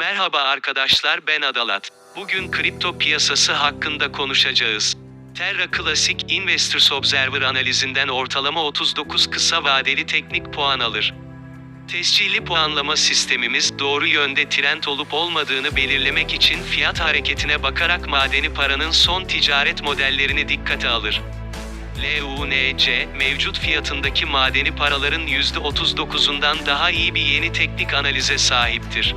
Merhaba arkadaşlar ben Adalat. Bugün kripto piyasası hakkında konuşacağız. Terra Classic Investors Observer analizinden ortalama 39 kısa vadeli teknik puan alır. Tescilli puanlama sistemimiz doğru yönde trend olup olmadığını belirlemek için fiyat hareketine bakarak madeni paranın son ticaret modellerini dikkate alır. LUNC, mevcut fiyatındaki madeni paraların %39'undan daha iyi bir yeni teknik analize sahiptir.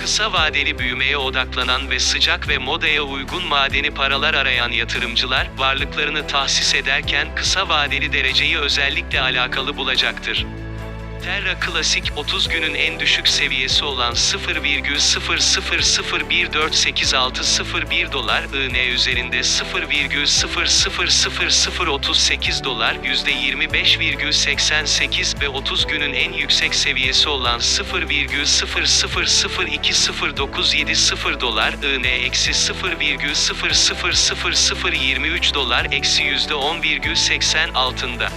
Kısa vadeli büyümeye odaklanan ve sıcak ve modaya uygun madeni paralar arayan yatırımcılar, varlıklarını tahsis ederken kısa vadeli dereceyi özellikle alakalı bulacaktır. Terra Classic 30 günün en düşük seviyesi olan 0,00014861 dolar IN üzerinde 0,000038 dolar %25,88 ve 30 günün en yüksek seviyesi olan 0,00020970 dolar IN eksi 0,000023 dolar eksi %10,80 altında.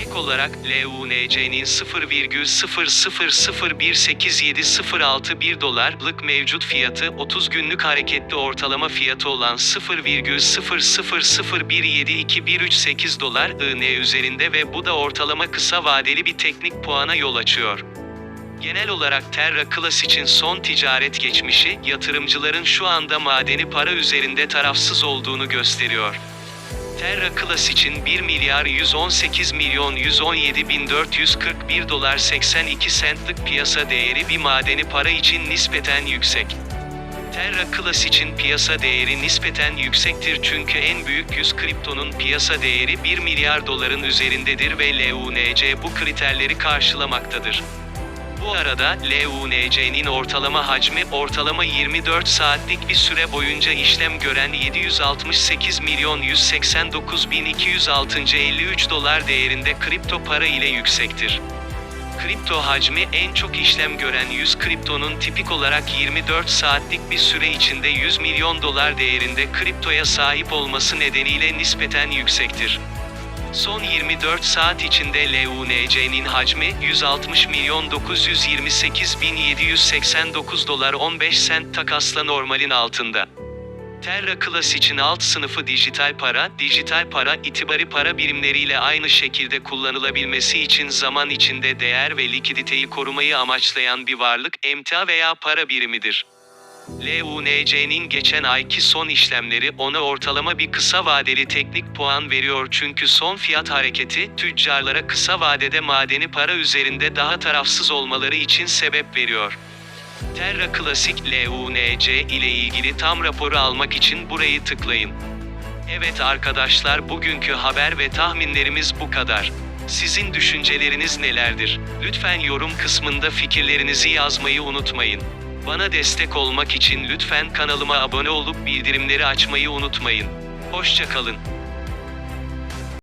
Ek olarak LUNC'nin 0,00018706 dolarlık mevcut fiyatı 30 günlük hareketli ortalama fiyatı olan 0,00017213 dolar IN üzerinde ve bu da ortalama kısa vadeli bir teknik puana yol açıyor. Genel olarak Terra Classic'in son ticaret geçmişi, yatırımcıların şu anda madeni para üzerinde tarafsız olduğunu gösteriyor. Terra Classic'in 1 milyar 118 milyon 117 bin 441 dolar 82 centlik piyasa değeri bir madeni para için nispeten yüksek. Terra Classic'in piyasa değeri nispeten yüksektir çünkü en büyük 100 kriptonun piyasa değeri 1 milyar doların üzerindedir ve LUNC bu kriterleri karşılamaktadır. Bu arada LUNC'nin ortalama hacmi ortalama 24 saatlik bir süre boyunca işlem gören 768 milyon 189 bin 206. 53 dolar değerinde kripto para ile yüksektir. Kripto hacmi en çok işlem gören 100 kriptonun tipik olarak 24 saatlik bir süre içinde 100 milyon dolar değerinde kriptoya sahip olması nedeniyle nispeten yüksektir. Son 24 saat içinde LUNC'nin hacmi 160 milyon 928 bin 789 dolar 15 sent takasla normalin altında. Terra Classic'in alt sınıfı dijital para, dijital para itibari para birimleriyle aynı şekilde kullanılabilmesi için zaman içinde değer ve likiditeyi korumayı amaçlayan bir varlık, emtia veya para birimidir. LUNC'nin geçen ayki son işlemleri ona ortalama bir kısa vadeli teknik puan veriyor çünkü son fiyat hareketi tüccarlara kısa vadede madeni para üzerinde daha tarafsız olmaları için sebep veriyor. Terra Classic LUNC ile ilgili tam raporu almak için burayı tıklayın. Evet arkadaşlar bugünkü haber ve tahminlerimiz bu kadar. Sizin düşünceleriniz nelerdir? Lütfen yorum kısmında fikirlerinizi yazmayı unutmayın. Bana destek olmak için lütfen kanalıma abone olup bildirimleri açmayı unutmayın. Hoşçakalın.